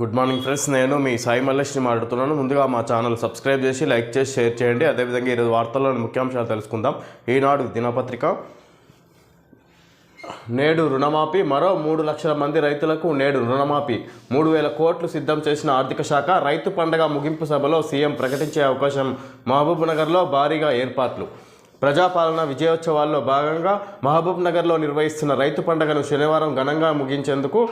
Good morning friends నేను మీ సాయి మల్లేష్ని మాట్లాడుతున్నాను. ముందుగా మా ఛానల్ సబ్స్క్రైబ్ చేసి లైక్ చేసి షేర్ చేయండి. అదేవిధంగా ఈరోజు వార్తల్లోని ముఖ్యాంశాలు తెలుసుకుందాం. ఈనాడు దినపత్రిక. నేడు రుణమాఫీ మరో మూడు లక్షల మంది రైతులకు నేడు రుణమాఫీ. మూడు వేల కోట్లు సిద్ధం చేసిన ఆర్థిక శాఖ రైతు పండగ ముగింపు సభలో సీఎం ప్రకటించే అవకాశం మహబూబ్నగర్లో భారీగా ఏర్పాట్లు. ప్రజాపాలన విజయోత్సవాల్లో భాగంగా మహబూబ్ నగర్లో నిర్వహిస్తున్న రైతు పండుగను శనివారం ఘనంగా ముగించేందుకు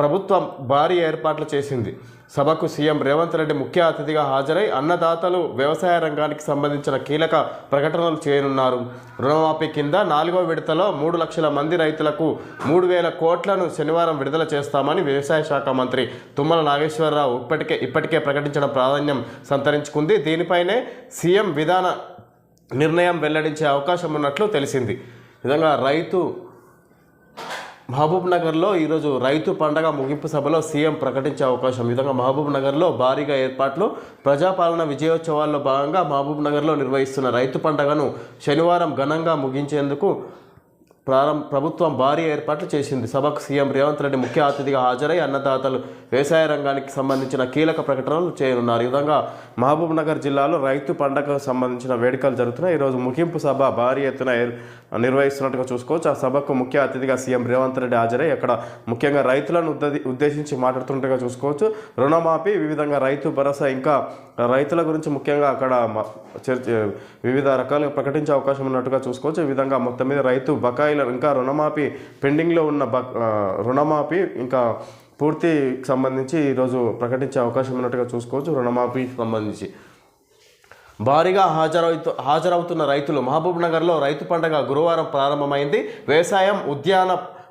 ప్రభుత్వం భారీ ఏర్పాట్లు చేసింది. సభకు సీఎం రేవంత్ రెడ్డి ముఖ్య అతిథిగా హాజరై అన్నదాతలు వ్యవసాయ రంగానికి సంబంధించిన కీలక ప్రకటనలు చేయనున్నారు. రుణమాఫీ కింద నాలుగో విడతలో మూడు లక్షల మంది రైతులకు మూడు వేల కోట్లను శనివారం విడుదల చేస్తామని వ్యవసాయ శాఖ మంత్రి తుమ్మల నాగేశ్వరరావు ఇప్పటికే ఇప్పటికే ప్రకటించడం ప్రాధాన్యం సంతరించుకుంది. దీనిపైనే సీఎం విధాన నిర్ణయం వెల్లడించే అవకాశం ఉన్నట్లు తెలిసింది. విధంగా రైతు మహబూబ్ నగర్లో ఈరోజు రైతు పండగ ముగింపు సభలో సీఎం ప్రకటించే అవకాశం. విధంగా మహబూబ్ నగర్లో భారీగా ఏర్పాట్లు ప్రజాపాలన విజయోత్సవాల్లో భాగంగా మహబూబ్ నగర్లో నిర్వహిస్తున్న రైతు పండగను శనివారం ఘనంగా ముగించేందుకు ప్రారంభ ప్రభుత్వం భారీ ఏర్పాట్లు చేసింది. సభకు సీఎం రేవంత్ రెడ్డి ముఖ్య అతిథిగా హాజరై అన్నదాతలు వ్యవసాయ రంగానికి సంబంధించిన కీలక ప్రకటనలు చేయనున్నారు. ఈ విధంగా మహబూబ్ నగర్ జిల్లాలో రైతు పండగకు సంబంధించిన వేడుకలు జరుగుతున్నాయి. ఈరోజు ముగింపు సభ భారీ ఎత్తున నిర్వహిస్తున్నట్టుగా చూసుకోవచ్చు. ఆ సభకు ముఖ్య అతిథిగా సీఎం రేవంత్ రెడ్డి హాజరై అక్కడ ముఖ్యంగా రైతులను ఉద్దేశించి మాట్లాడుతున్నట్టుగా చూసుకోవచ్చు. రుణమాఫీ వివిధంగా రైతు భరోసా ఇంకా రైతుల గురించి ముఖ్యంగా అక్కడ చర్చ వివిధ రకాలుగా ప్రకటించే అవకాశం ఉన్నట్టుగా చూసుకోవచ్చు. ఈ విధంగా మొత్తం మీద రైతు బకాయి బకాయిల ఇంకా రుణమాఫీ పెండింగ్లో ఉన్న బ రుణమాఫీ ఇంకా పూర్తి సంబంధించి ఈరోజు ప్రకటించే అవకాశం ఉన్నట్టుగా చూసుకోవచ్చు రుణమాఫీకి సంబంధించి. భారీగా హాజరవుతూ హాజరవుతున్న రైతులు మహబూబ్ నగర్లో రైతు పండగ గురువారం ప్రారంభమైంది. వ్యవసాయం ఉద్యాన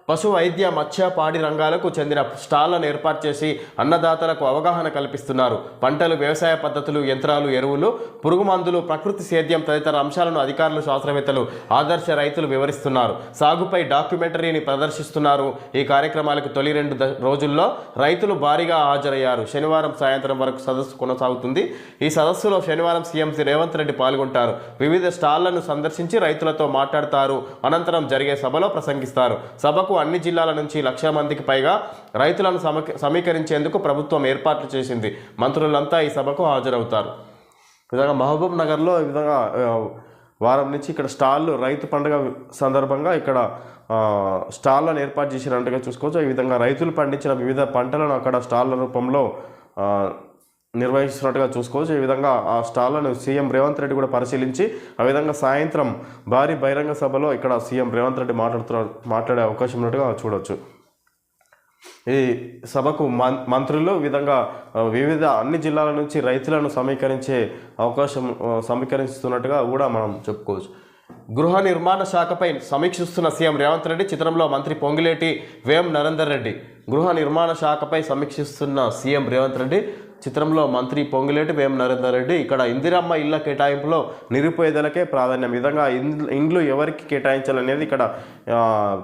పశు వైద్య మత్స్య పాడి రంగాలకు చెందిన స్టాళ్ళను ఏర్పాటు చేసి అన్నదాతలకు అవగాహన కల్పిస్తున్నారు. పంటలు వ్యవసాయ పద్ధతులు యంత్రాలు ఎరువులు పురుగు మందులు ప్రకృతి సేద్యం తదితర అంశాలను అధికారులు శాస్త్రవేత్తలు ఆదర్శ రైతులు వివరిస్తున్నారు. సాగుపై డాక్యుమెంటరీని ప్రదర్శిస్తున్నారు. ఈ కార్యక్రమాలకు తొలి రెండు రోజుల్లో రైతులు భారీగా హాజరయ్యారు. శనివారం సాయంత్రం వరకు సదస్సు కొనసాగుతుంది. ఈ సదస్సులో శనివారం సీఎం రేవంత్ రెడ్డి పాల్గొంటారు. వివిధ స్టాళ్ళను సందర్శించి రైతులతో మాట్లాడతారు. అనంతరం జరిగే సభలో ప్రసంగిస్తారు. సభకు అన్ని జిల్లాల నుంచి లక్ష మందికి పైగా రైతులను సమీకరించేందుకు ప్రభుత్వం ఏర్పాట్లు చేసింది. మంత్రులంతా ఈ సభకు హాజరవుతారు. ఈ విధంగా మహబూబ్ నగర్లో ఈ విధంగా వారం నుంచి ఇక్కడ స్టాళ్ళు రైతు పండుగ సందర్భంగా ఇక్కడ స్టాళ్ళను ఏర్పాటు చేసినట్టుగా చూసుకోవచ్చు. ఈ విధంగా రైతులు పండించిన వివిధ పంటలను అక్కడ స్టాళ్ళ రూపంలో నిర్వహిస్తున్నట్టుగా చూసుకోవచ్చు. ఈ విధంగా ఆ స్టాళ్ళను సీఎం రేవంత్ రెడ్డి కూడా పరిశీలించి ఆ విధంగా సాయంత్రం భారీ బహిరంగ సభలో ఇక్కడ సీఎం రేవంత్ రెడ్డి మాట్లాడుతున్న మాట్లాడే అవకాశం ఉన్నట్టుగా చూడవచ్చు ఈ సభకు మం- మంత్రులు విధంగా వివిధ అన్ని జిల్లాల నుంచి రైతులను సమీకరించే అవకాశం సమీకరిస్తున్నట్టుగా కూడా మనం చెప్పుకోవచ్చు. గృహ నిర్మాణ శాఖపై సమీక్షిస్తున్న సీఎం రేవంత్ రెడ్డి చిత్రంలో మంత్రి పొంగిలేటి వేం నరేందర్ రెడ్డి. గృహ నిర్మాణ శాఖపై సమీక్షిస్తున్న సీఎం రేవంత్ రెడ్డి చిత్రంలో మంత్రి పొంగిలేటి వేం నరేందర్ రెడ్డి. ఇక్కడ ఇందిరమ్మ ఇళ్ళ కేటాయింపులో నిరుపేదలకే ప్రాధాన్యం. విధంగా ఇండ్లు ఇండ్లు ఎవరికి కేటాయించాలనేది ఇక్కడ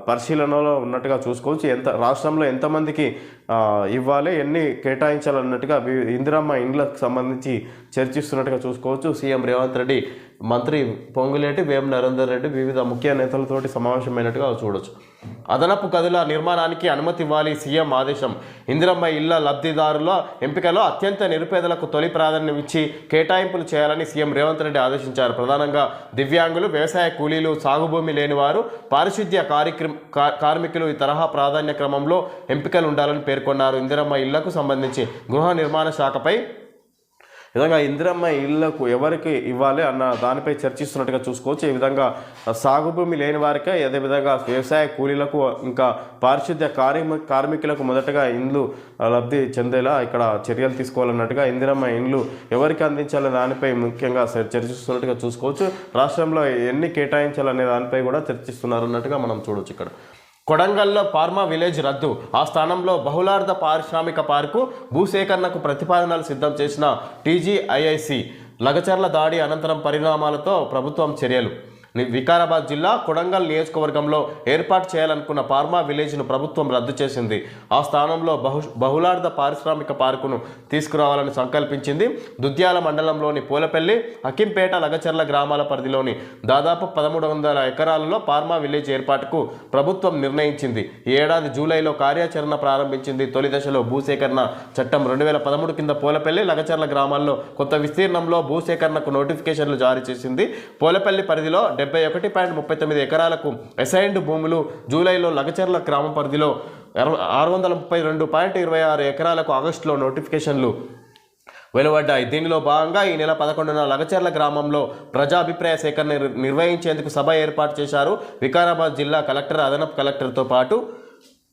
పరిశీలనలో ఉన్నట్టుగా చూసుకోవచ్చు. ఎంత రాష్ట్రంలో ఎంతమందికి ఇవ్వాలి ఎన్ని కేటాయించాలన్నట్టుగా ఇందిరమ్మ ఇండ్లకు సంబంధించి చర్చిస్తున్నట్టుగా చూసుకోవచ్చు. సీఎం రేవంత్ రెడ్డి మంత్రి పొంగులేటి వేం నరేందర్ రెడ్డి వివిధ ముఖ్య నేతలతోటి సమావేశమైనట్టుగా చూడొచ్చు. అదనపు గదుల నిర్మాణానికి అనుమతి ఇవ్వాలి సీఎం ఆదేశం. ఇందిరమ్మ ఇళ్ళ లబ్ధిదారుల ఎంపికలో అత్యంత నిరుపేదలకు తొలి ప్రాధాన్యం ఇచ్చి కేటాయింపులు చేయాలని సీఎం రేవంత్ రెడ్డి ఆదేశించారు. ప్రధానంగా దివ్యాంగులు వ్యవసాయ కూలీలు సాగుభూమి లేనివారు లేని వారు పారిశుద్ధ్య కార్యక్రమ కా- కార్మికులు ఈ తరహా ప్రాధాన్య క్రమంలో ఎంపికలు ఉండాలని పేర్కొన్నారు. ఇందిరమ్మ ఇళ్ళకు సంబంధించి గృహ నిర్మాణ శాఖపై విధంగా ఇందిరమ్మ ఇళ్ళకు ఎవరికి ఇవ్వాలి అన్న దానిపై చర్చిస్తున్నట్టుగా చూసుకోవచ్చు. ఈ విధంగా సాగు భూమి లేని వారికే అదేవిధంగా వ్యవసాయ కూలీలకు ఇంకా పారిశుద్ధ్య కార్మి కార్మికులకు మొదటగా ఇండ్లు లబ్ధి చెందేలా ఇక్కడ చర్యలు తీసుకోవాలన్నట్టుగా ఇందిరమ్మ ఇండ్లు ఎవరికి అందించాలనే దానిపై ముఖ్యంగా చర్చిస్తున్నట్టుగా చూసుకోవచ్చు. రాష్ట్రంలో ఎన్ని కేటాయించాలనే దానిపై కూడా చర్చిస్తున్నారు అన్నట్టుగా మనం చూడొచ్చు ఇక్కడ. కొడంగల్లో ఫార్మా విలేజ్ రద్దు. ఆ స్థానంలో బహుళార్థ పారిశ్రామిక పార్కు భూసేకరణకు ప్రతిపాదనలు సిద్ధం చేసిన టీజీఐఐసి. లగచర్ల దాడి అనంతరం పరిణామాలతో ప్రభుత్వం చర్యలు. వికారాబాద్ జిల్లా కొడంగల్ నియోజకవర్గంలో ఏర్పాటు చేయాలనుకున్న ఫార్మా విలేజ్ను ప్రభుత్వం రద్దు చేసింది. ఆ స్థానంలో బహు బహుళార్థ పారిశ్రామిక పార్కును తీసుకురావాలని సంకల్పించింది దుద్యాల మండలంలోని పూలపల్లి అకింపేట లగచర్ల గ్రామాల పరిధిలోని దాదాపు పదమూడు వందల ఎకరాలలో ఫార్మా విలేజ్ ఏర్పాటుకు ప్రభుత్వం నిర్ణయించింది. ఈ ఏడాది జూలైలో కార్యాచరణ ప్రారంభించింది తొలి దశలో భూసేకరణ చట్టం రెండు వేల పదమూడు కింద పోలపల్లి లగచర్ల గ్రామాల్లో కొత్త విస్తీర్ణంలో భూసేకరణకు నోటిఫికేషన్లు జారీ చేసింది. పోలపల్లి పరిధిలో డెబ్బై ఒకటి పాయింట్ ముప్పై తొమ్మిది ఎకరాలకు అసైన్డ్ భూములు జూలైలో లగచర్ల గ్రామ పరిధిలో ఆరు వందల ముప్పై రెండు పాయింట్ ఇరవై ఆరు ఎకరాలకు ఆగస్టులో నోటిఫికేషన్లు వెలువడ్డాయి. దీనిలో భాగంగా ఈ నెల పదకొండున లగచర్ల గ్రామంలో ప్రజాభిప్రాయ సేకరణ నిర్వహించేందుకు సభ ఏర్పాటు చేశారు వికారాబాద్ జిల్లా కలెక్టర్ అదనపు కలెక్టర్తో పాటు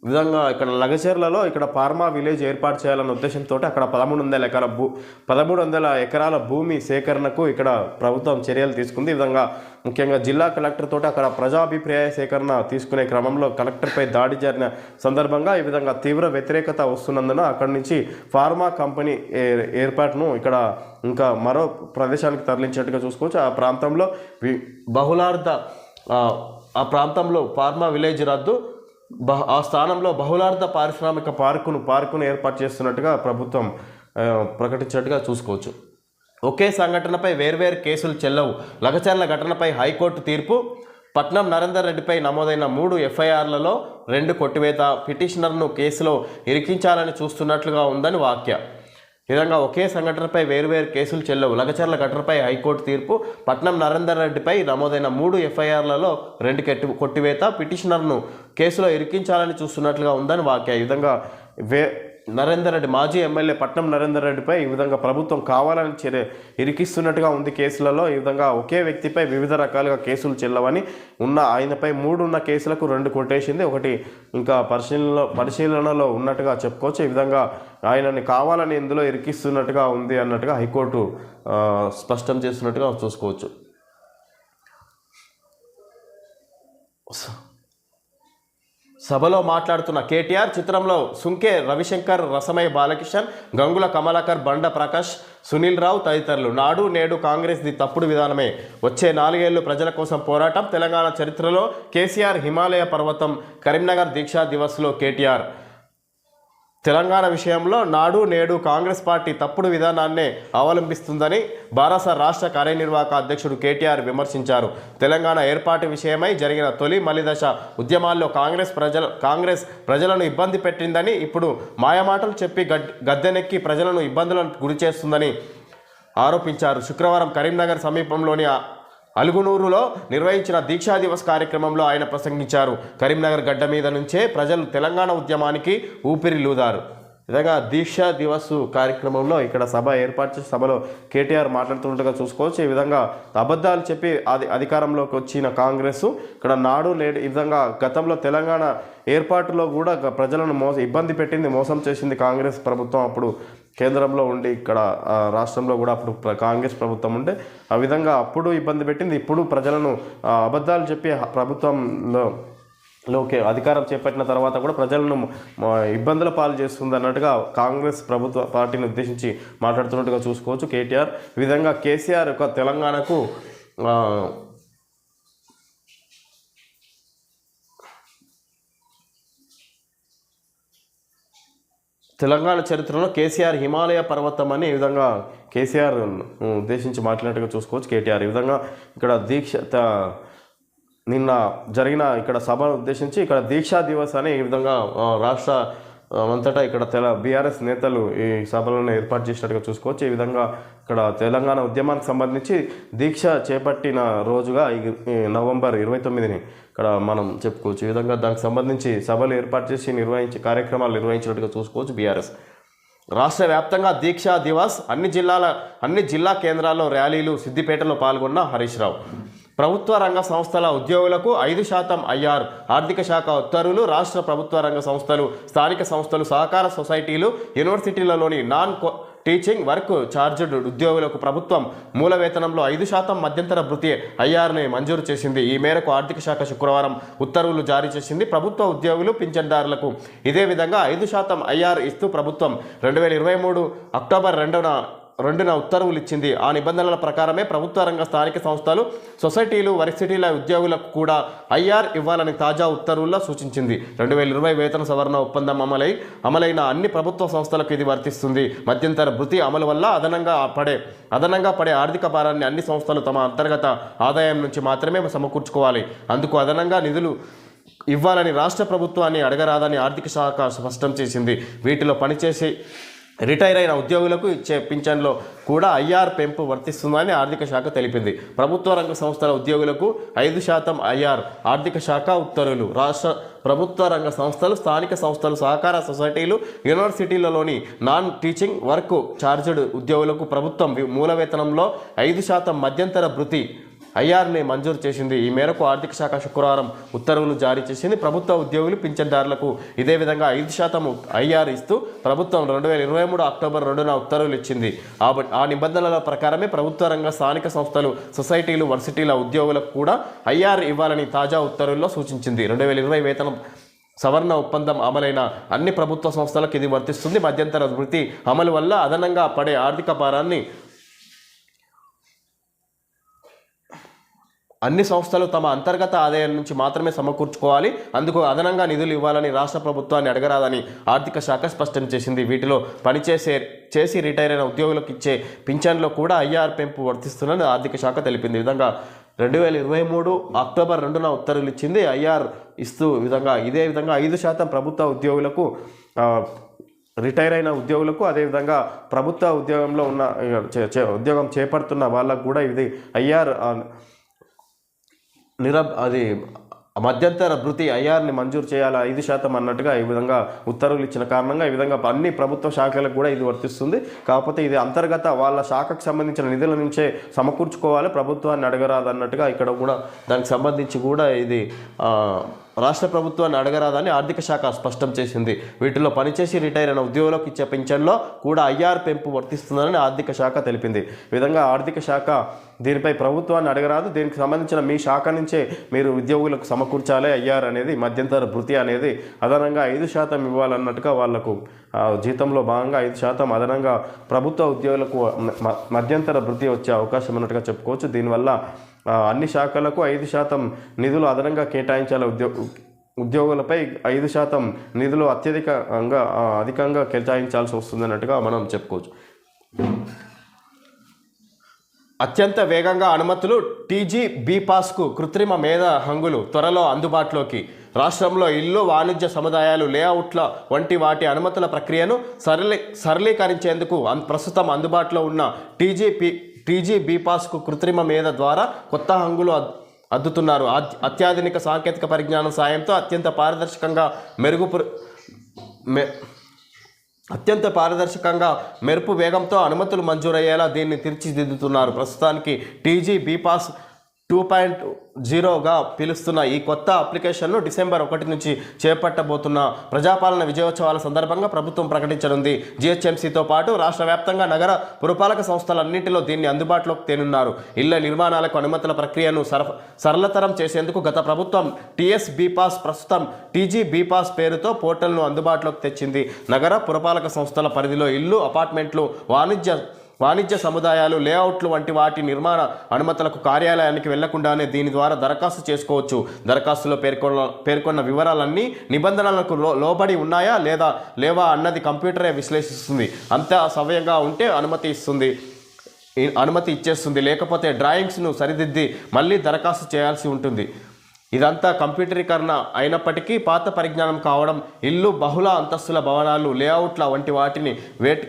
విధంగా ఇక్కడ లగచర్లలో ఇక్కడ ఫార్మా విలేజ్ ఏర్పాటు చేయాలన్న ఉద్దేశంతో అక్కడ పదమూడు వందల ఎకరాల భూ పదమూడు వందల ఎకరాల భూమి సేకరణకు ఇక్కడ ప్రభుత్వం చర్యలు తీసుకుంది. ఈ విధంగా ముఖ్యంగా జిల్లా కలెక్టర్ అక్కడ ప్రజాభిప్రాయ సేకరణ తీసుకునే క్రమంలో కలెక్టర్పై దాడి జరిగిన సందర్భంగా ఈ విధంగా తీవ్ర వ్యతిరేకత వస్తున్నందున అక్కడి నుంచి ఫార్మా కంపెనీ ఏర్పాటును ఇక్కడ ఇంకా మరో ప్రదేశానికి తరలించినట్టుగా చూసుకోవచ్చు. ఆ ప్రాంతంలో వి- బహుళార్థ ఆ ప్రాంతంలో ఫార్మా విలేజ్ రద్దు బహు ఆ స్థానంలో బహుళార్థ పారిశ్రామిక పార్కును పార్కును ఏర్పాటు చేస్తున్నట్టుగా ప్రభుత్వం ప్రకటించినట్టుగా చూసుకోవచ్చు. ఒకే సంఘటనపై వేర్వేరు కేసులు చెల్లవు. లగచర్ల ఘటనపై హైకోర్టు తీర్పు పట్నం నరేందర్ రెడ్డిపై నమోదైన మూడు ఎఫ్ఐఆర్లలో రెండు కొట్టివేత పిటిషనర్ను కేసులో ఇరికించాలని చూస్తున్నట్లుగా ఉందని వాక్య. ఈ విధంగా ఒకే సంఘటనపై వేరువేరు కేసులు చెల్లవు. లగచర్ల ఘటనపై హైకోర్టు తీర్పు పట్నం నరేందర్ రెడ్డిపై నమోదైన మూడు ఎఫ్ఐఆర్లలో రెండు కట్టి కొట్టివేత పిటిషనర్ను కేసులో ఇరికించాలని చూస్తున్నట్లుగా ఉందని వాక్య ఈ విధంగా వే నరేందర్ రెడ్డి మాజీ ఎమ్మెల్యే పట్నం నరేందర్ రెడ్డిపై ఈ విధంగా ప్రభుత్వం కావాలని చర్య ఇరికిస్తున్నట్టుగా ఉంది కేసులలో. ఈ విధంగా ఒకే వ్యక్తిపై వివిధ రకాలుగా కేసులు చెల్లవని ఉన్న ఆయనపై మూడు ఉన్న కేసులకు రెండు కొట్టేసింది. ఒకటి ఇంకా పరిశీలనలో పరిశీలనలో ఉన్నట్టుగా చెప్పుకోవచ్చు. ఈ విధంగా ఆయనని కావాలని ఇందులో ఇరికిస్తున్నట్టుగా ఉంది అన్నట్టుగా హైకోర్టు స్పష్టం చేస్తున్నట్టుగా చూసుకోవచ్చు. సభలో మాట్లాడుతున్న కేటీఆర్ చిత్రంలో సుంకే రవిశంకర్ రసమయ బాలకిషన్ గంగుల కమలాకర్ బండ ప్రకాష్ సునీల్ రావు తదితరులు. నాడు నేడు కాంగ్రెస్ ది తప్పుడు విధానమే. వచ్చే నాలుగేళ్ళు ప్రజల కోసం పోరాటం. తెలంగాణ చరిత్రలో కేసీఆర్ హిమాలయ పర్వతం కరీంనగర్ దీక్షా దివస్లో కేటీఆర్. తెలంగాణ విషయంలో నాడు నేడు కాంగ్రెస్ పార్టీ తప్పుడు విధానాన్నే అవలంబిస్తుందని బారాస రాష్ట్ర కార్యనిర్వాహక అధ్యక్షుడు కేటీఆర్ విమర్శించారు. తెలంగాణ ఏర్పాటు విషయమై జరిగిన తొలి మలిదశ ఉద్యమాల్లో కాంగ్రెస్ ప్రజల కాంగ్రెస్ ప్రజలను ఇబ్బంది పెట్టిందని ఇప్పుడు మాయమాటలు చెప్పి గద్దెనెక్కి ప్రజలను ఇబ్బందులను గురిచేస్తుందని ఆరోపించారు. శుక్రవారం కరీంనగర్ సమీపంలోని అలుగునూరులో నిర్వహించిన దీక్షా దివస్ కార్యక్రమంలో ఆయన ప్రసంగించారు. కరీంనగర్ గడ్డ మీద నుంచే ప్రజలు తెలంగాణ ఉద్యమానికి ఊపిరిలూదారు. విధంగా దీక్షా దివస్ కార్యక్రమంలో ఇక్కడ సభ ఏర్పాటు చేసి సభలో కేటీఆర్ మాట్లాడుతుండగా చూసుకోవచ్చు. ఈ విధంగా అబద్ధాలు చెప్పి అది అధికారంలోకి వచ్చిన కాంగ్రెస్ ఇక్కడ నాడు లేడు ఈ విధంగా గతంలో తెలంగాణ ఏర్పాటులో కూడా ప్రజలను మోస ఇబ్బంది పెట్టింది మోసం చేసింది కాంగ్రెస్ ప్రభుత్వం. అప్పుడు కేంద్రంలో ఉండి ఇక్కడ రాష్ట్రంలో కూడా అప్పుడు ప్ర- కాంగ్రెస్ ప్రభుత్వం ఉంటే ఆ విధంగా అప్పుడు ఇబ్బంది పెట్టింది. ఇప్పుడు ప్రజలను అబద్ధాలు చెప్పి ప్రభుత్వంలో లోకి అధికారం చేపట్టిన తర్వాత కూడా ప్రజలను ఇబ్బందుల పాలు చేస్తుంది అన్నట్టుగా కాంగ్రెస్ ప్రభుత్వ పార్టీని ఉద్దేశించి మాట్లాడుతున్నట్టుగా చూసుకోవచ్చు కేటీఆర్. ఈ విధంగా కేసీఆర్ యొక్క తెలంగాణకు తెలంగాణ చరిత్రలో కేసీఆర్ హిమాలయ పర్వతం అని ఈ విధంగా కేసీఆర్ ఉద్దేశించి మాట్లాడినట్టుగా చూసుకోవచ్చు. కేటీఆర్ ఈ విధంగా ఇక్కడ దీక్ష నిన్న జరిగిన ఇక్కడ సభను ఉద్దేశించి ఇక్కడ దీక్షా దివస్ అని ఈ విధంగా రాష్ట్ర అంతటా ఇక్కడ తెల బీఆర్ఎస్ నేతలు ఈ సభలను ఏర్పాటు చేసినట్టుగా చూసుకోవచ్చు. ఈ విధంగా ఇక్కడ తెలంగాణ ఉద్యమానికి సంబంధించి దీక్ష చేపట్టిన రోజుగా ఈ నవంబర్ ఇరవై తొమ్మిదిని ఇక్కడ మనం చెప్పుకోవచ్చు. ఈ విధంగా దానికి సంబంధించి సభలు ఏర్పాటు చేసి నిర్వహించి కార్యక్రమాలు నిర్వహించినట్టుగా చూసుకోవచ్చు బీఆర్ఎస్. రాష్ట్ర వ్యాప్తంగా దీక్షా దివాస్ అన్ని జిల్లాల అన్ని జిల్లా కేంద్రాల్లో ర్యాలీలు సిద్దిపేటలో పాల్గొన్న హరీష్ రావు. ప్రభుత్వ రంగ సంస్థల ఉద్యోగులకు ఐదు శాతం ఐఆర్ ఆర్థిక శాఖ ఉత్తర్వులు రాష్ట్ర ప్రభుత్వ రంగ సంస్థలు స్థానిక సంస్థలు సహకార సొసైటీలు యూనివర్సిటీలలోని non co teaching work charged ఉద్యోగులకు ప్రభుత్వం మూల వేతనంలో ఐదు శాతం మధ్యంతర భృతి ఐఆర్ని మంజూరు చేసింది. ఈ మేరకు ఆర్థిక శాఖ శుక్రవారం ఉత్తర్వులు జారీ చేసింది. ప్రభుత్వ ఉద్యోగులు పింఛన్దారులకు ఇదే విధంగా ఐదు శాతం ఐఆర్ ఇస్తూ ప్రభుత్వం రెండు వేల ఇరవై మూడు అక్టోబర్ రెండున రెండున ఉత్తర్వులు ఇచ్చింది. ఆ నిబంధనల ప్రకారమే ప్రభుత్వ రంగ స్థానిక సంస్థలు సొసైటీలు వర్సిటీల ఉద్యోగులకు కూడా ఐఆర్ ఇవ్వాలని తాజా ఉత్తర్వుల్లో సూచించింది. రెండు వేల ఇరవై వేతన సవరణ ఒప్పందం అమలై అమలైన అన్ని ప్రభుత్వ సంస్థలకు ఇది వర్తిస్తుంది. మధ్యంతర భృతి అమలు వల్ల అదనంగా పడే అదనంగా పడే ఆర్థిక భారాన్ని అన్ని సంస్థలు తమ అంతర్గత ఆదాయం నుంచి మాత్రమే సమకూర్చుకోవాలి. అందుకు అదనంగా నిధులు ఇవ్వాలని రాష్ట్ర ప్రభుత్వాన్ని అడగరాదని ఆర్థిక శాఖ స్పష్టం చేసింది. వీటిలో పనిచేసి రిటైర్ అయిన ఉద్యోగులకు ఇచ్చే పింఛన్లో కూడా ఐఆర్ పెంపు వర్తిస్తుందని ఆర్థిక శాఖ తెలిపింది. ప్రభుత్వ రంగ సంస్థల ఉద్యోగులకు ఐదు శాతం ఐఆర్ ఆర్థిక శాఖ ఉత్తర్వులు. రాష్ట్ర ప్రభుత్వ రంగ సంస్థలు స్థానిక సంస్థలు సహకార సొసైటీలు యూనివర్సిటీలలోని నాన్ టీచింగ్ వర్క్ ఛార్జ్డ్ ఉద్యోగులకు ప్రభుత్వం మూల వేతనంలో ఐదు శాతం మధ్యంతర భృతి ఐఆర్ని మంజూరు చేసింది. ఈ మేరకు ఆర్థిక శాఖ శుక్రవారం ఉత్తర్వులు జారీ చేసింది. ప్రభుత్వ ఉద్యోగులు పింఛన్దారులకు ఇదే విధంగా ఐదు శాతం ఐఆర్ ఇస్తూ ప్రభుత్వం రెండు వేల ఇరవై మూడు అక్టోబర్ రెండున ఉత్తర్వులు ఇచ్చింది. ఆ నిబంధనల ప్రకారమే ప్రభుత్వ రంగ స్థానిక సంస్థలు సొసైటీలు వర్సిటీల ఉద్యోగులకు కూడా ఐఆర్ ఇవ్వాలని తాజా ఉత్తర్వుల్లో సూచించింది. రెండు వేల ఇరవై వేతనం సవరణ ఒప్పందం అమలైన అన్ని ప్రభుత్వ సంస్థలకు ఇది వర్తిస్తుంది. మధ్యంతర వృత్తి అమలు వల్ల అదనంగా పడే ఆర్థిక భారాన్ని అన్ని సంస్థలు తమ అంతర్గత ఆదాయం నుంచి మాత్రమే సమకూర్చుకోవాలి. అందుకు అదనంగా నిధులు ఇవ్వాలని రాష్ట్ర ప్రభుత్వాన్ని అడగరాదని ఆర్థిక శాఖ స్పష్టం చేసింది. వీటిలో పనిచేసే చేసి రిటైర్ అయిన ఉద్యోగులకు ఇచ్చే పింఛన్లో కూడా ఐఆర్ పెంపు వర్తిస్తుందని ఆర్థిక శాఖ తెలిపింది. విధంగా రెండు వేల ఇరవై మూడు అక్టోబర్ రెండున ఉత్తర్వులు ఇచ్చింది ఐఆర్ ఇస్తూ విధంగా. ఇదే విధంగా ఐదు శాతం ప్రభుత్వ ఉద్యోగులకు రిటైర్ అయిన ఉద్యోగులకు అదేవిధంగా ప్రభుత్వ ఉద్యోగంలో ఉన్న చే- చే- ఉద్యోగం చేపడుతున్న వాళ్ళకు కూడా ఇది ఐఆర్ నిర అది మధ్యంతర భృతి ఐఆర్ని మంజూరు చేయాలా? ఐదు శాతం అన్నట్టుగా ఈ విధంగా ఉత్తర్వులు ఇచ్చిన కారణంగా ఈ విధంగా అన్ని ప్రభుత్వ శాఖలకు కూడా ఇది వర్తిస్తుంది. కాకపోతే ఇది అంతర్గత వాళ్ళ శాఖకు సంబంధించిన నిధుల నుంచే సమకూర్చుకోవాలి. ప్రభుత్వాన్ని అడగరాదన్నట్టుగా ఇక్కడ కూడా దానికి సంబంధించి కూడా ఇది రాష్ట్ర ప్రభుత్వాన్ని అడగరాదని ఆర్థిక శాఖ స్పష్టం చేసింది. వీటిలో పనిచేసి రిటైర్ అయిన ఉద్యోగులకు ఇచ్చే పింఛన్లో కూడా ఐఆర్ పెంపు వర్తిస్తుందని ఆర్థిక శాఖ తెలిపింది. ఈ విధంగా ఆర్థిక శాఖ దీనిపై ప్రభుత్వాన్ని అడగరాదు. దీనికి సంబంధించిన మీ శాఖ నుంచే మీరు ఉద్యోగులకు సమకూర్చాలి. ఐఆర్ అనేది మధ్యంతర భృతి అనేది అదనంగా ఐదు శాతం ఇవ్వాలన్నట్టుగా వాళ్ళకు జీతంలో భాగంగా ఐదు శాతం అదనంగా ప్రభుత్వ ఉద్యోగులకు మధ్యంతర భృతి వచ్చే అవకాశం ఉన్నట్టుగా చెప్పుకోవచ్చు. దీనివల్ల అన్ని శాఖలకు ఐదు శాతం నిధులు అదనంగా కేటాయించాలి ఉద్యో ఉద్యోగులపై ఐదు శాతం నిధులు అత్యధికంగా అధికంగా కేటాయించాల్సి వస్తుంది అన్నట్టుగా మనం చెప్పుకోవచ్చు. అత్యంత వేగంగా అనుమతులు టీజీ బీపాస్కు కృత్రిమ మేధ హంగులు త్వరలో అందుబాటులోకి. రాష్ట్రంలో ఇల్లు వాణిజ్య సముదాయాలు లేఅవుట్ల వంటి వాటి అనుమతుల ప్రక్రియను సరళీ సరళీకరించేందుకు అన్- ప్రస్తుతం అందుబాటులో ఉన్న టీజీపీ టీజీ బీపాస్కు కృత్రిమ మేధ ద్వారా కొత్త హంగులు అద్దుతున్నారు. అత్యాధునిక సాంకేతిక పరిజ్ఞానం సాయంతో అత్యంత పారదర్శకంగా మెరుగుపరు అత్యంత పారదర్శకంగా మెరుపు వేగంతో అనుమతులు మంజూరయ్యేలా దీన్ని తీర్చిదిద్దుతున్నారు. ప్రస్తుతానికి టీజీ బీపాస్ టూ పాయింట్ జీరోగా పిలుస్తున్న ఈ కొత్త అప్లికేషన్ను డిసెంబర్ ఒకటి నుంచి చేపట్టబోతున్న ప్రజాపాలన విజయోత్సవాల సందర్భంగా ప్రభుత్వం ప్రకటించనుంది. జిహెచ్ఎంసీతో పాటు రాష్ట్ర వ్యాప్తంగా నగర పురపాలక సంస్థలన్నింటిలో దీన్ని అందుబాటులోకి తేనున్నారు. ఇళ్ళ నిర్మాణాలకు అనుమతుల ప్రక్రియను సరళతరం చేసేందుకు గత ప్రభుత్వం టీఎస్ బీపాస్ ప్రస్తుతం టీజీ బీపాస్ పేరుతో పోర్టల్ను అందుబాటులోకి తెచ్చింది. నగర పురపాలక సంస్థల పరిధిలో ఇల్లు అపార్ట్మెంట్లు వాణిజ్య వాణిజ్య సముదాయాలు లేఅవుట్లు వంటి వాటి నిర్మాణ అనుమతులకు కార్యాలయానికి వెళ్ళకుండానే దీని ద్వారా దరఖాస్తు చేసుకోవచ్చు. దరఖాస్తులో పేర్కొన్న పేర్కొన్న వివరాలన్నీ నిబంధనలకు లో లోబడి ఉన్నాయా లేదా లేవా అన్నది కంప్యూటరే విశ్లేషిస్తుంది. అంతా సవ్యంగా ఉంటే అనుమతి ఇస్తుంది. అనుమతి ఇచ్చేస్తుంది. లేకపోతే డ్రాయింగ్స్ను సరిదిద్ది మళ్ళీ దరఖాస్తు చేయాల్సి ఉంటుంది. ఇదంతా కంప్యూటరీకరణ అయినప్పటికీ పాత పరిజ్ఞానం కావడం ఇల్లు బహుళ అంతస్తుల భవనాలు లేఅవుట్ల వంటి వాటిని వేటి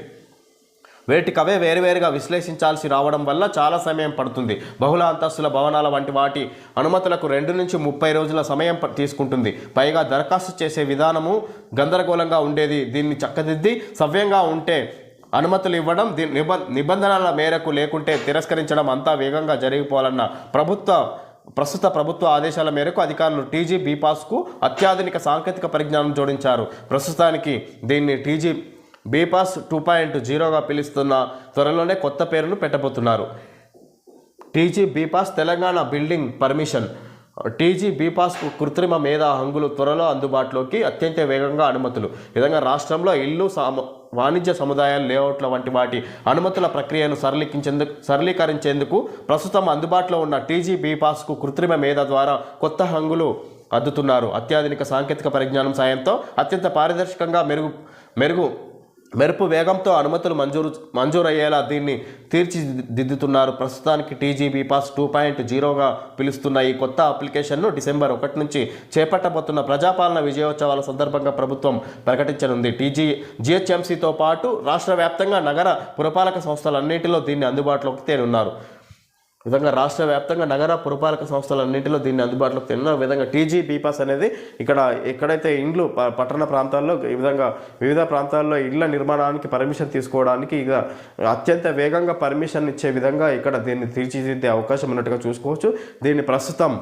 వేటికవే వేరువేరుగా విశ్లేషించాల్సి రావడం వల్ల చాలా సమయం పడుతుంది. బహుళ అంతస్తుల భవనాల వంటి వాటి అనుమతులకు రెండు నుంచి ముప్పై రోజుల సమయం తీసుకుంటుంది. పైగా దరఖాస్తు చేసే విధానము గందరగోళంగా ఉండేది. దీన్ని చక్కదిద్ది సవ్యంగా ఉంటే అనుమతులు ఇవ్వడం నిబ నిబంధనల మేరకు లేకుంటే తిరస్కరించడం అంతా వేగంగా జరిగిపోవాలన్న ప్రభుత్వ ప్రస్తుత ప్రభుత్వ ఆదేశాల మేరకు అధికారులు టీజీ బీపాస్కు అత్యాధునిక సాంకేతిక పరిజ్ఞానం జోడించారు. ప్రస్తుతానికి దీన్ని టీజీ బీపాస్ టూ పాయింట్ జీరోగా పిలుస్తున్న త్వరలోనే కొత్త పేరును పెట్టబోతున్నారు. TG B pass Telangana building permission. TG B pass కృత్రిమ మేధా హంగులు త్వరలో అందుబాటులోకి అత్యంత వేగంగా అనుమతులు. విధంగా రాష్ట్రంలో ఇల్లు సామ వాణిజ్య సముదాయాలు లేఅవుట్ల వంటి వాటి అనుమతుల ప్రక్రియను సరళీకరించేందుకు సరళీకరించేందుకు ప్రస్తుతం అందుబాటులో ఉన్న టీజీ బీపాస్కు కృత్రిమ మేధ ద్వారా కొత్త హంగులు అద్దుతున్నారు. అత్యాధునిక సాంకేతిక పరిజ్ఞానం సాయంతో అత్యంత పారదర్శకంగా మెరుగు మెరుగు మెరుపు వేగంతో అనుమతులు మంజూరు మంజూరయ్యేలా దీన్ని తీర్చిదిద్దుతున్నారు. ప్రస్తుతానికి టీజీబీ పాస్ టూ పాయింట్ జీరోగా పిలుస్తున్న ఈ కొత్త అప్లికేషన్ను డిసెంబర్ ఒకటి నుంచి చేపట్టబోతున్న ప్రజాపాలన విజయోత్సవాల సందర్భంగా ప్రభుత్వం ప్రకటించనుంది. టీజీ జిహెచ్ఎంసీతో పాటు రాష్ట్ర వ్యాప్తంగా నగర పురపాలక సంస్థలన్నింటిలో దీన్ని అందుబాటులోకి తేనున్నారు. విధంగా రాష్ట్ర వ్యాప్తంగా నగర పురపాలక సంస్థలన్నింటిలో దీన్ని అందుబాటులోకి తెన్న విధంగా టీజీ బీపాస్ అనేది ఇక్కడ ఎక్కడైతే ఇండ్లు పట్టణ ప్రాంతాల్లో ఈ విధంగా వివిధ ప్రాంతాల్లో ఇళ్ళ నిర్మాణానికి పర్మిషన్ తీసుకోవడానికి ఇక అత్యంత వేగంగా పర్మిషన్ ఇచ్చే విధంగా ఇక్కడ దీన్ని తీర్చిదిద్దే అవకాశం ఉన్నట్టుగా చూసుకోవచ్చు. దీన్ని ప్రస్తుతం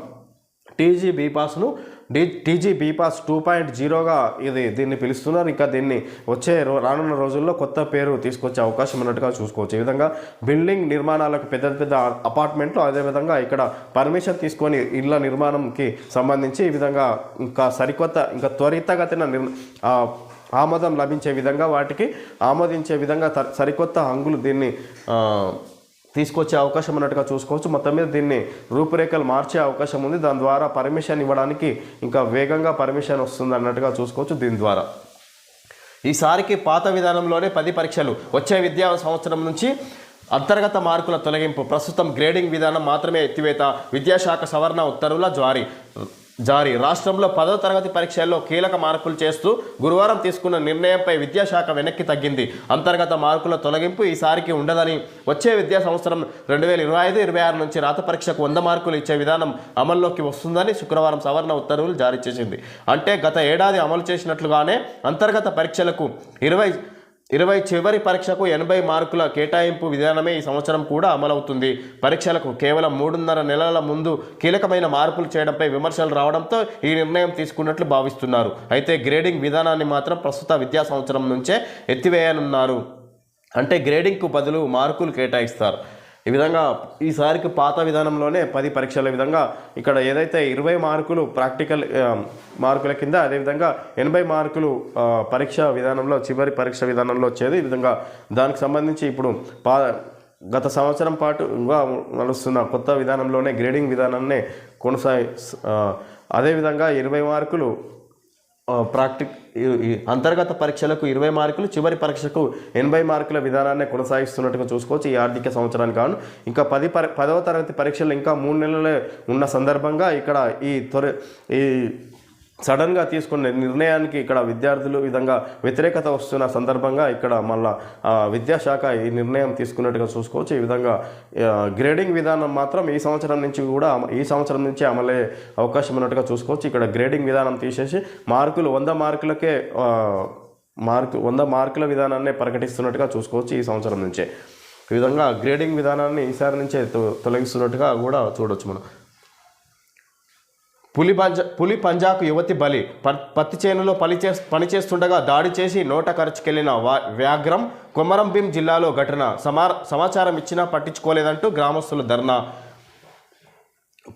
TG బీపాస్ను D TG B pass two point జీరోగా ఇది దీన్ని పిలుస్తున్నారు. ఇంకా దీన్ని వచ్చే రో రానున్న రోజుల్లో కొత్త పేరు తీసుకొచ్చే అవకాశం ఉన్నట్టుగా చూసుకోవచ్చు. ఈ విధంగా బిల్డింగ్ నిర్మాణాలకు పెద్ద పెద్ద అపార్ట్మెంట్లు అదేవిధంగా ఇక్కడ పర్మిషన్ తీసుకొని ఇళ్ళ నిర్మాణంకి సంబంధించి ఈ విధంగా ఇంకా సరికొత్త ఇంకా త్వరితగతిన నిర్ ఆమోదం లభించే విధంగా వాటికి ఆమోదించే విధంగా సరికొత్త హంగులు దీన్ని తీసుకొచ్చే అవకాశం ఉన్నట్టుగా చూసుకోవచ్చు. మొత్తం మీద దీన్ని రూపురేఖలు మార్చే అవకాశం ఉంది. దాని ద్వారా పర్మిషన్ ఇవ్వడానికి ఇంకా వేగంగా పర్మిషన్ వస్తుంది అన్నట్టుగా చూసుకోవచ్చు దీని ద్వారా. ఈసారికి పాత విధానంలోనే పది పరీక్షలు వచ్చే విద్యా సంవత్సరం నుంచి అంతర్గత మార్కుల తొలగింపు ప్రస్తుతం గ్రేడింగ్ విధానం మాత్రమే ఎత్తివేత విద్యాశాఖ సవరణ ఉత్తర్వుల జారీ. జారీ. రాష్ట్రంలో పదో తరగతి పరీక్షల్లో కీలక మార్పులు చేస్తూ గురువారం తీసుకున్న నిర్ణయంపై విద్యాశాఖ వెనక్కి తగ్గింది. అంతర్గత మార్కుల తొలగింపు ఈసారికి ఉండదని వచ్చే విద్యా సంవత్సరం రెండు వేల ఇరవై ఐదు ఇరవై ఆరు నుంచి రాత పరీక్షకు వంద మార్కులు ఇచ్చే విధానం అమల్లోకి వస్తుందని శుక్రవారం సవరణ ఉత్తర్వులు జారీ చేసింది. అంటే గత ఏడాది అమలు చేసినట్లుగానే అంతర్గత పరీక్షలకు ఇరవై ఇరవై చివరి పరీక్షకు ఎనభై మార్కుల కేటాయింపు విధానమే ఈ సంవత్సరం కూడా అమలవుతుంది. పరీక్షలకు కేవలం మూడున్నర నెలల ముందు కీలకమైన మార్పులు చేయడంపై విమర్శలు రావడంతో ఈ నిర్ణయం తీసుకున్నట్లు భావిస్తున్నారు. అయితే గ్రేడింగ్ విధానాన్ని మాత్రం ప్రస్తుత విద్యా సంవత్సరం నుంచే ఎత్తివేయనున్నారు. అంటే గ్రేడింగ్కు బదులు మార్కులు కేటాయిస్తారు. ఈ విధంగా ఈసారికి పాత విధానంలోనే పది పరీక్షల విధంగా ఇక్కడ ఏదైతే ఇరవై మార్కులు ప్రాక్టికల్ మార్కుల కింద అదేవిధంగా ఎనభై మార్కులు పరీక్ష విధానంలో చివరి పరీక్ష విధానంలో వచ్చేది. ఈ విధంగా దానికి సంబంధించి ఇప్పుడు పా గత సంవత్సరం పాటుగా నడుస్తున్న కొత్త విధానంలోనే గ్రేడింగ్ విధానాన్నే కొనసాగి అదేవిధంగా ఇరవై మార్కులు ప్రాక్టిక్ అంతర్గత పరీక్షలకు ఇరవై మార్కులు చివరి పరీక్షకు ఎనభై మార్కుల విధానాన్ని కొనసాగిస్తున్నట్టుగా చూసుకోవచ్చు ఈ ఆర్థిక సంవత్సరానికి కాను ఇంకా పది పదవ తరగతి పరీక్షలు ఇంకా మూడు నెలలే ఉన్న సందర్భంగా ఇక్కడ ఈ త్వర ఈ సడన్గా తీసుకున్న నిర్ణయానికి ఇక్కడ విద్యార్థులు విధంగా వ్యతిరేకత వస్తున్న సందర్భంగా ఇక్కడ మళ్ళా విద్యాశాఖ ఈ నిర్ణయం తీసుకున్నట్టుగా చూసుకోవచ్చు. ఈ విధంగా గ్రేడింగ్ విధానం మాత్రం ఈ సంవత్సరం నుంచి కూడా ఈ సంవత్సరం నుంచి అమలే అవకాశం ఉన్నట్టుగా చూసుకోవచ్చు. ఇక్కడ గ్రేడింగ్ విధానం తీసేసి మార్కులు వంద మార్కులకే మార్కు వంద మార్కుల విధానాన్ని ప్రకటిస్తున్నట్టుగా చూసుకోవచ్చు ఈ సంవత్సరం నుంచే. ఈ విధంగా గ్రేడింగ్ విధానాన్ని ఈసారి నుంచే తొ- తొలగిస్తున్నట్టుగా కూడా చూడవచ్చు మనం. పులి పంజ పులి పంజాకు యువతి బలి. పత్తి చేనులో పని పనిచేస్తుండగా దాడి చేసి నోట ఖర్చుకెళ్ళిన వా వ్యాఘ్రం కొమరంభీం జిల్లాలో ఘటన. సమా సమాచారం ఇచ్చినా పట్టించుకోలేదంటూ గ్రామస్తులు ధర్నా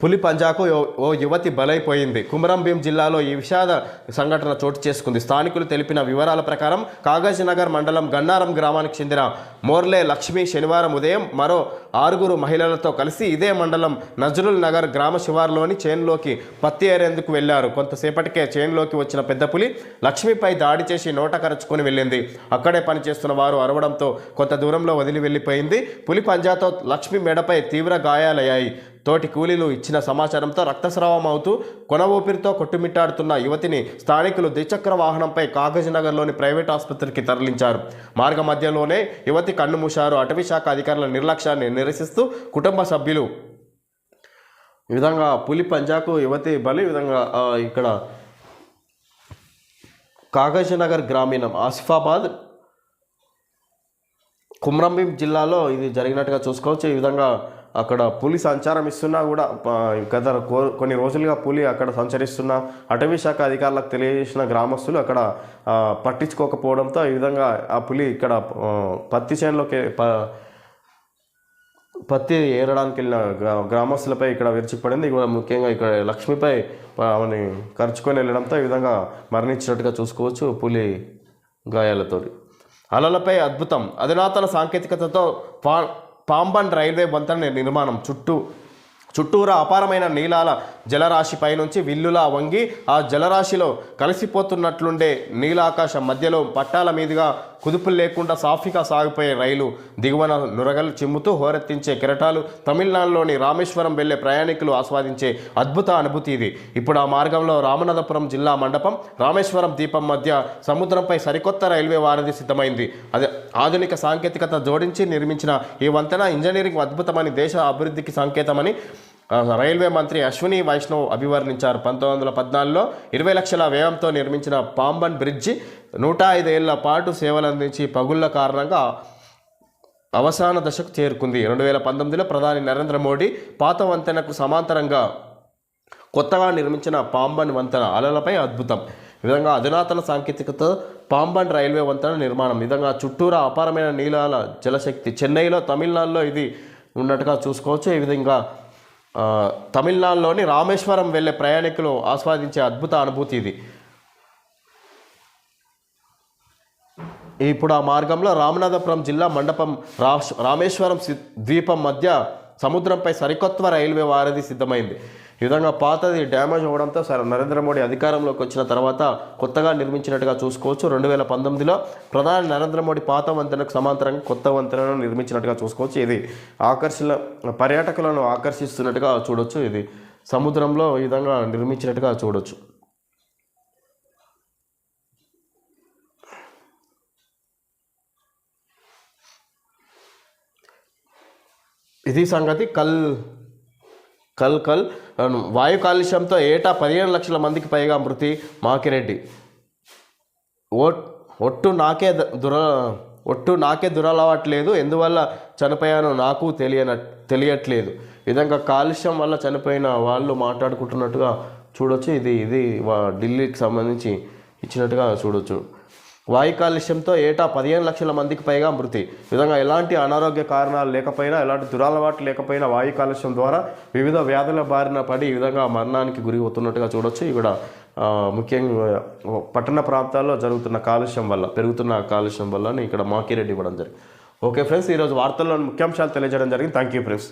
పులి పంజాకు ఓ- యువతి బలైపోయింది. కుమరంభీం జిల్లాలో ఈ విషాద సంఘటన చోటు చేసుకుంది. స్థానికులు తెలిపిన వివరాల ప్రకారం కాగజ్నగర్ మండలం గన్నారం గ్రామానికి చెందిన మోర్లే లక్ష్మి శనివారం ఉదయం మరో ఆరుగురు మహిళలతో కలిసి ఇదే మండలం నజరుల్ నగర్ గ్రామ శివారులోని చేన్లోకి పత్తి ఏరేందుకు వెళ్ళారు కొంతసేపటికే చేన్లోకి వచ్చిన పెద్ద పులి లక్ష్మిపై దాడి చేసి నోట కరుచుకొని వెళ్ళింది. అక్కడే పనిచేస్తున్న వారు అరవడంతో కొంత దూరంలో వదిలి వెళ్ళిపోయింది. పులి పంజాతో లక్ష్మి మెడపై తీవ్ర గాయాలయ్యాయి. తోటి కూలీలు ఇచ్చిన సమాచారంతో రక్తస్రావం అవుతూ కొన ఊపిరితో కొట్టుమిట్టాడుతున్న యువతిని స్థానికులు ద్విచక్ర వాహనంపై కాగజ్నగర్లోని ప్రైవేట్ ఆసుపత్రికి తరలించారు. మార్గ మధ్యలోనే యువతి కన్నుమూశారు అటవీశాఖ అటవీ శాఖ అధికారుల నిర్లక్ష్యాన్ని నిరసిస్తూ కుటుంబ సభ్యులు ఈ విధంగా పులి పంజాకు యువతి బలి విధంగా ఇక్కడ కాగజ్నగర్ గ్రామీణం ఆసిఫాబాద్ కుమ్రంభీం జిల్లాలో ఇది జరిగినట్టుగా చూసుకోవచ్చు. ఈ విధంగా అక్కడ పులి సంచారం ఇస్తున్నా కూడా గత కో- కొన్ని రోజులుగా పులి అక్కడ సంచరిస్తున్న అటవీ శాఖ అధికారులకు తెలియజేసిన గ్రామస్తులు అక్కడ పట్టించుకోకపోవడంతో ఈ విధంగా ఆ పులి ఇక్కడ పత్తి చేనులోకి ప- పత్తి ఏరడానికి వెళ్ళిన గ్రా గ్రామస్తులపై ఇక్కడ విరిచిపడింది. ఇక్కడ ముఖ్యంగా ఇక్కడ లక్ష్మిపై ఆమెని ఖర్చుకొని వెళ్ళడంతో ఈ విధంగా మరణించినట్టుగా చూసుకోవచ్చు పులి గాయాలతో అలలపై అద్భుతం. అధునాతన సాంకేతికతతో పా పాంబన్ రైల్వే వంతెన నిర్మాణం. చుట్టూ చుట్టూరా అపారమైన నీలాల జలరాశిపై నుంచి విల్లులా వంగి ఆ జలరాశిలో కలిసిపోతున్నట్లుండే నీలాకాశం మధ్యలో పట్టాల మీదుగా కుదుపులు లేకుండా సాఫీగా సాగిపోయే రైలు దిగువన నురగలు చిమ్ముతూ హోరెత్తించే కెరటాలు తమిళనాడులోని రామేశ్వరం వెళ్ళే ప్రయాణికులు ఆస్వాదించే అద్భుత అనుభూతి ఇది. ఇప్పుడు ఆ మార్గంలో రామనాథపురం జిల్లా మండపం రామేశ్వరం దీపం మధ్య సముద్రంపై సరికొత్త రైల్వే వారధి సిద్ధమైంది. అది ఆధునిక సాంకేతికత జోడించి నిర్మించిన ఈ వంతెన ఇంజనీరింగ్ అద్భుతమని దేశ అభివృద్ధికి సంకేతమని రైల్వే మంత్రి అశ్విని వైష్ణవ్ అభివర్ణించారు. పంతొమ్మిది వందల పద్నాలుగులో ఇరవై లక్షల వ్యయంతో నిర్మించిన పాంబన్ బ్రిడ్జి నూట ఐదేళ్ళ పాటు సేవలందించి పగుళ్ళ కారణంగా అవసాన దశకు చేరుకుంది. రెండు వేల పంతొమ్మిదిలో ప్రధాని నరేంద్ర మోడీ పాత వంతెనకు సమాంతరంగా కొత్తగా నిర్మించిన పాంబన్ వంతెన అలలపై అద్భుతం. విధంగా అధునాతన సాంకేతికత పాంబన్ రైల్వే వంతెన నిర్మాణం విధంగా చుట్టూరా అపారమైన నీలాల జలశక్తి చెన్నైలో తమిళనాడులో ఇది ఉన్నట్టుగా చూసుకోవచ్చు. ఈ విధంగా తమిళనాడులోని రామేశ్వరం వెళ్ళే ప్రయాణికులు ఆస్వాదించే అద్భుత అనుభూతి ఇది. ఇప్పుడు ఆ మార్గంలో రామనాథపురం జిల్లా మండపం రాష్ రామేశ్వరం సి- ద్వీపం మధ్య సముద్రంపై సరికొత్త రైల్వే వారధి సిద్ధమైంది. ఈ విధంగా పాతది డ్యామేజ్ అవ్వడంతో సరే నరేంద్ర మోడీ అధికారంలోకి వచ్చిన తర్వాత కొత్తగా నిర్మించినట్టుగా చూసుకోవచ్చు. రెండు వేల పంతొమ్మిదిలో ప్రధాని నరేంద్ర మోడీ పాత వంతెనకు సమాంతరంగా కొత్త వంతెనను నిర్మించినట్టుగా చూసుకోవచ్చు. ఇది ఆకర్షణ పర్యాటకులను ఆకర్షిస్తున్నట్టుగా చూడొచ్చు. ఇది సముద్రంలో ఈ విధంగా నిర్మించినట్టుగా చూడొచ్చు. ఇది సంగతి. కల్ కల్ కల్ వాయు కాలుష్యంతో ఏటా పదిహేను లక్షల మందికి పైగా మృతి మాకిరెడ్డి. ఓ- ఒట్టు నాకే దుర ఒట్టు నాకే దురలవాట్లేదు ఎందువల్ల చనిపోయానో నాకు తెలియన తెలియట్లేదు. విధంగా కాలుష్యం వల్ల చనిపోయిన వాళ్ళు మాట్లాడుకుంటున్నట్టుగా చూడొచ్చు. ఇది ఇది వా- ఢిల్లీకి సంబంధించి ఇచ్చినట్టుగా చూడొచ్చు. వాయు కాలుష్యంతో ఏటా పదిహేను లక్షల మందికి పైగా మృతి. విధంగా ఎలాంటి అనారోగ్య కారణాలు లేకపోయినా ఎలాంటి దురలవాట్లు లేకపోయినా వాయు కాలుష్యం ద్వారా వివిధ వ్యాధుల బారిన పడి ఈ విధంగా మరణానికి గురి అవుతున్నట్టుగా చూడొచ్చు. ఇక్కడ ముఖ్యంగా పట్టణ ప్రాంతాల్లో జరుగుతున్న కాలుష్యం వల్ల పెరుగుతున్న కాలుష్యం వల్ల ఇక్కడ మాకిరెడ్డి ఇవ్వడం జరిగింది. ఓకే ఫ్రెండ్స్ ఈరోజు వార్తల్లో ముఖ్యాంశాలు తెలియజేయడం జరిగింది. Thank you friends.